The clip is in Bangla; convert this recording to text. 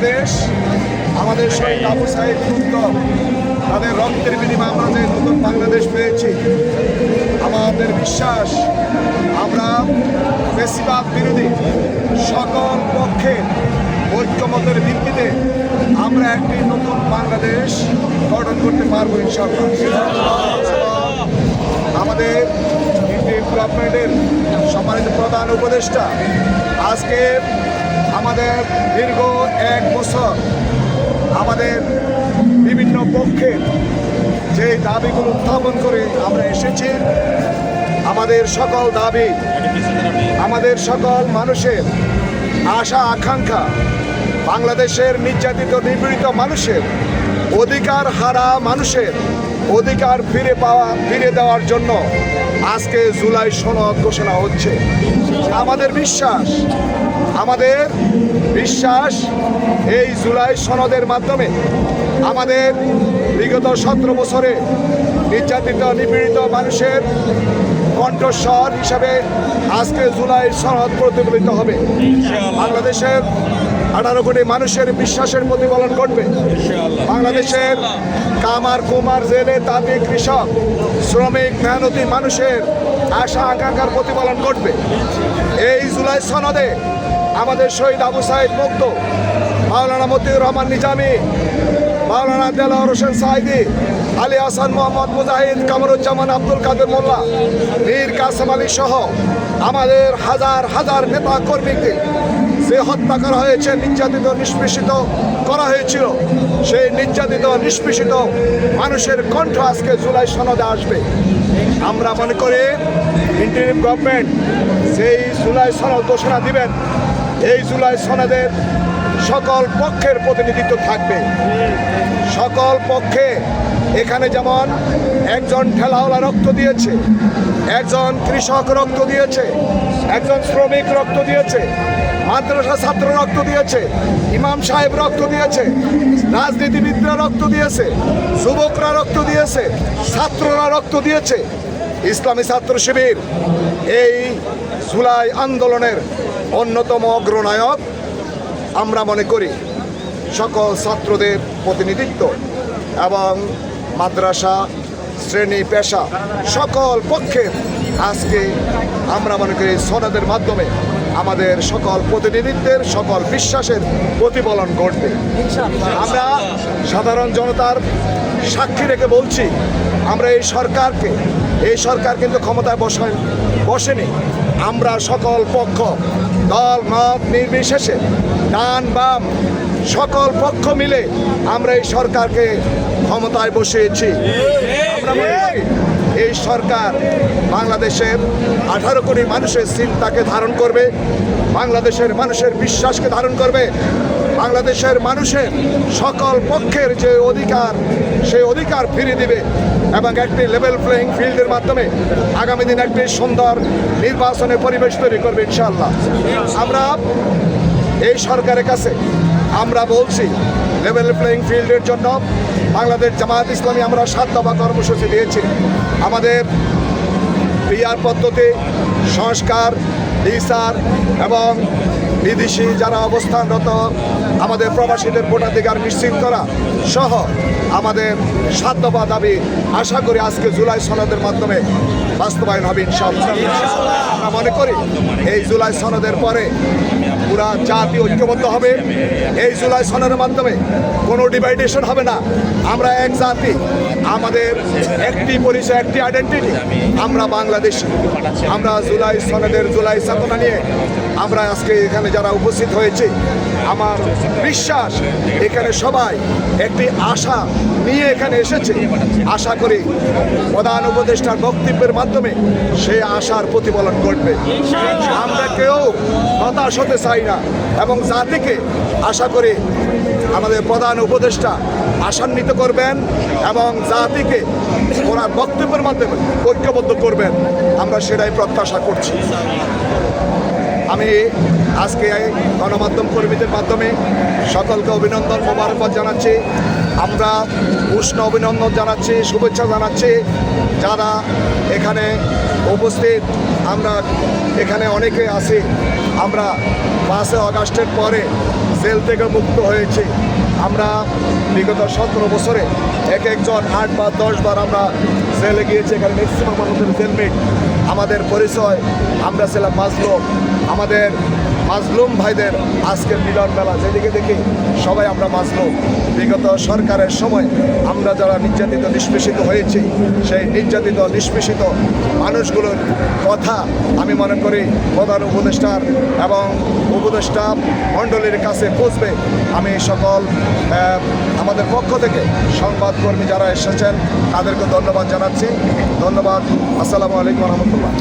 বাংলাদেশ আমাদের শহীদ আবু সাহেব মুক্ত তাদের রক্তের বিনিময়ে আমরা যে নতুন বাংলাদেশ পেয়েছি আমাদের বিশ্বাস আমরা বেশিরভাগ বিরোধী সকল পক্ষের ঐক্যমতের ভিত্তিতে আমরা একটি নতুন বাংলাদেশ গঠন করতে পারব ইনশাআল্লাহ। আমাদের গভর্নমেন্টের সম্মানিত প্রধান উপদেষ্টা আজকে আমাদের দীর্ঘ এক বছর আমাদের বিভিন্ন পক্ষের যে দাবিগুলো উত্থাপন করে আমরা এসেছি, আমাদের সকল দাবি, আমাদের সকল মানুষের আশা, আকাঙ্ক্ষা, বাংলাদেশের নির্যাতিত, নিপীড়িত মানুষের অধিকার হারা মানুষের অধিকার ফিরে পাওয়া, ফিরে দেওয়ার জন্য আজকে জুলাই সনদ ঘোষণা হচ্ছে। আমাদের বিশ্বাস আমাদের বিশ্বাস এই জুলাই সনদের মাধ্যমে আমাদের বিগত সতেরো বছরে নির্যাতিত নিপীড়িত মানুষের কণ্ঠস্বর হিসাবে আজকে জুলাই সনদ প্রতিফলিত হবে। বাংলাদেশের আঠারো কোটি মানুষের বিশ্বাসের প্রতিফলন ঘটবে। বাংলাদেশের কামার কুমার জেলে তাঁতি কৃষক শ্রমিক মেহনতি মানুষের আশা আকাঙ্ক্ষার প্রতিফলন ঘটবে। এই জুলাই সনদে আমাদের শহীদ আবু সাইদ মুক্ত। মাওলানা মতিউর রহমান নিজামি, মাওলানা দেলাওয়ার হোসেন সাইদি আলী হাসান মোহাম্মদ মুজাহিদ, কামরুজ্জামান আব্দুল কাদের মোল্লা, মীর কাসেম আলী সহ আমাদের হাজার হাজার নেতা কর্মীকে যে হত্যা করা হয়েছে, নির্যাতিত, নিষ্পেষিত করা হয়েছিল, সেই নির্যাতিত, নিষ্পেষিত মানুষের কণ্ঠ আজকে জুলাই সনদে আসবে। আমরা মনে করি ইন্টারিম গভর্নমেন্ট সেই জুলাই সনদ ঘোষণা দিবেন এই জুলাই সনদের সকল পক্ষের প্রতিনিধিত্ব থাকবে। সকল পক্ষে এখানে যেমন একজন ঠেলাওয়ালা রক্ত দিয়েছে, একজন কৃষক রক্ত দিয়েছে, একজন শ্রমিক রক্ত দিয়েছে, মাদ্রাসা ছাত্র রক্ত দিয়েছে, ইমাম সাহেব রক্ত দিয়েছে, রাজনীতিবিদরা রক্ত দিয়েছে, যুবকরা রক্ত দিয়েছে, ছাত্ররা রক্ত দিয়েছে। ইসলামী ছাত্র শিবির এই জুলাই আন্দোলনের অন্যতম অগ্রনায়ক আমরা মনে করি। সকল ছাত্রদের প্রতিনিধিত্ব এবং মাদ্রাসা, শ্রেণি, পেশা, সকল পক্ষের আজকে আমরা মনে করি সনদের মাধ্যমে আমাদের সকল প্রতিনিধিত্বের, সকল বিশ্বাসের প্রতিফলন ঘটবে। আমরা সাধারণ জনতার সাক্ষী রেখে বলছি, আমরা এই সরকারকে, এই সরকার কিন্তু ক্ষমতায় বসায় বসেনি। আমরা সকল পক্ষ দল, মত নির্বিশেষে ডান, বাম, সকল পক্ষ মিলে আমরা এই সরকারকে ক্ষমতায় বসিয়েছি। এই সরকার বাংলাদেশের আঠারো কোটি মানুষের চিন্তাকে ধারণ করবে, বাংলাদেশের মানুষের বিশ্বাসকে ধারণ করবে, বাংলাদেশের মানুষের সকল পক্ষের যে অধিকার সেই অধিকার ফিরিয়ে দিবে এবং একটি লেভেল প্লেয়িং ফিল্ডের মাধ্যমে আগামী দিন একটি সুন্দর নির্বাচনের পরিবেশ তৈরি করবে ইনশাআল্লাহ। আমরা এই সরকারের কাছে আমরা বলছি লেভেল প্লেয়িং ফিল্ডের জন্য বাংলাদেশ জামায়াত ইসলামী আমরা সাত দফা কর্মসূচি দিয়েছি। আমাদের বিয়ার পদ্ধতি, সংস্কার, বিচার এবং বিদেশি যারা অবস্থানরত আমাদের প্রবাসীদের ভোটাধিকার নিশ্চিত করা সহ আমাদের দফা দাবি আশা করি আজকে জুলাই সনদের মাধ্যমে বাস্তবায়ন হবে আমরা মনে করি এই জুলাই সনদের পরে পুরা জাতি ঐক্যবদ্ধ হবে। এই জুলাই সনদের মাধ্যমে কোনো ডিভাইডেশন হবে না। আমরা এক জাতি, আমাদের একটি পরিচয়, একটি আইডেন্টিটি, আমরা বাংলাদেশ। আমরা জুলাই সনদের জুলাই চেতনা নিয়ে আমরা আজকে এখানে যারা উপস্থিত হয়েছে, আমার বিশ্বাস, এখানে সবাই একটি আশা নিয়ে এখানে এসেছে। আশা করি প্রধান উপদেষ্টার বক্তব্যের মাধ্যমে সে আশার প্রতিফলন ঘটবে। আমরা কেউ হতাশ হতে চাই না এবং জাতিকে আশা করি আমাদের প্রধান উপদেষ্টা আশান্বিত করবেন এবং জাতিকে ওনার বক্তব্যের মাধ্যমে ঐক্যবদ্ধ করবেন। আমরা সেটাই প্রত্যাশা করছি। আমি আজকে গণমাধ্যম কর্মীদের মাধ্যমে সকলকে অভিনন্দন মোবারকবাদ জানাচ্ছি। আমরা উষ্ণ অভিনন্দন জানাচ্ছি, শুভেচ্ছা জানাচ্ছি। যারা এখানে উপস্থিত, আমরা এখানে অনেকে আছি। আমরা পাঁচই আগস্টের পরে জেল থেকে মুক্ত হয়েছি। আমরা বিগত সতেরো বছরে এক একজন আট বা দশ বার আমরা জেলে গিয়েছে এখানে ম্যাক্সিমাম আমাদের সেলমেট আমাদের পরিচয় আমরা ছিলাম মাসলো আমাদের মাজলুম ভাইদের আজকের মিলন মেলা, যেদিকে দেখি সবাই আমরা মাজলুম। বিগত সরকারের সময় আমরা যারা নির্যাতিত, নিষ্পেষিত হয়েছি, সেই নির্যাতিত, নিষ্পেষিত মানুষগুলোর কথা আমি মনে করি প্রধান উপদেষ্টার এবং উপদেষ্টা মণ্ডলীর কাছে পৌঁছবে। আমি সকল আমাদের পক্ষ থেকে সংবাদকর্মী যারা এসেছেন, তাদেরকে ধন্যবাদ জানাচ্ছি। ধন্যবাদ। আসসালামু আলাইকুম রহমতুল্লাহ।